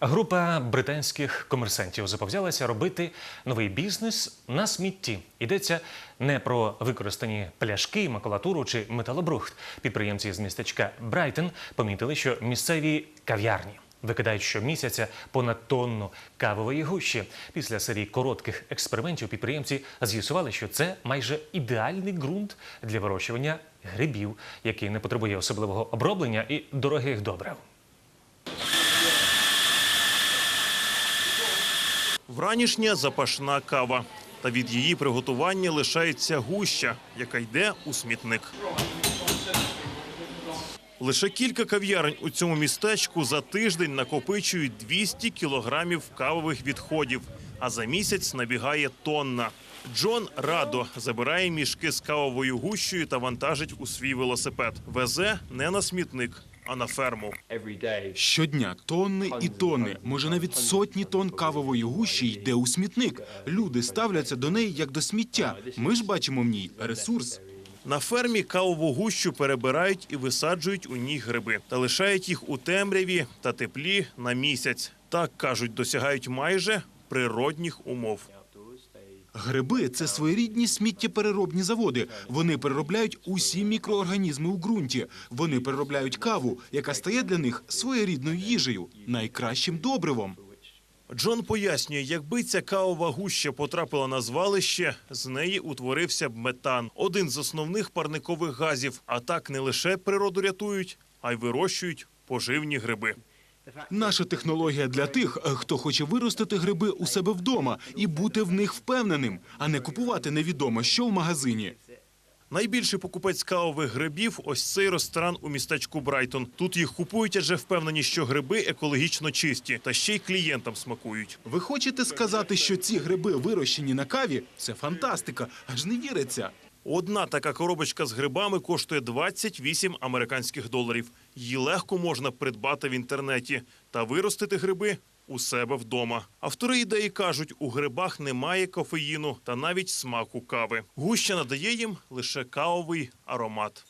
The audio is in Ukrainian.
Група британських комерсантів зобов'язалася робити новий бізнес на смітті. Йдеться не про використані пляшки, макулатуру чи металобрухт. Підприємці з містечка Брайтон помітили, що місцеві кав'ярні викидають щомісяця понад тонну кавової гущі. Після серії коротких експериментів підприємці з'ясували, що це майже ідеальний ґрунт для вирощування грибів, який не потребує особливого оброблення і дорогих добрив. Вранішня запашна кава. Та від її приготування лишається гуща, яка йде у смітник. Лише кілька кав'ярень у цьому містечку за тиждень накопичують 200 кілограмів кавових відходів, а за місяць набігає тонна. Джон радо забирає мішки з кавовою гущею та вантажить у свій велосипед. Везе не на смітник, а на ферму. Щодня тонни і тонни, може навіть сотні тонн кавової гущі йде у смітник. Люди ставляться до неї як до сміття. Ми ж бачимо в ній ресурс. На фермі кавову гущу перебирають і висаджують у ній гриби та лишають їх у темряві та теплі на місяць. Так кажуть, досягають майже природних умов. Гриби це своєрідні сміттєпереробні заводи. Вони переробляють усі мікроорганізми у ґрунті. Вони переробляють каву, яка стає для них своєрідною їжею, найкращим добривом. Джон пояснює, якби ця кавова гуща потрапила на звалище, з неї утворився б метан, один з основних парникових газів. А так не лише природу рятують, а й вирощують поживні гриби. Наша технологія для тих, е, хто хоче виростити гриби у себе вдома і бути в них впевненим, а не купувати невідомо що в магазині. Найбільший покупець кавових грибів ось цей ресторан у містечку Брайтон. Тут їх купують, адже впевнені, що гриби екологічно чисті, та ще й клієнтам смакують. Ви хочете сказати, що ці гриби вирощені на каві? Це фантастика, аж не віриться. Одна така коробочка з грибами коштує 28 американських доларів. Її легко можна придбати в інтернеті та виростити гриби у себе вдома. Автори ідеї кажуть, у грибах немає кофеїну та навіть смаку кави. Гуща надає їм лише кавовий аромат.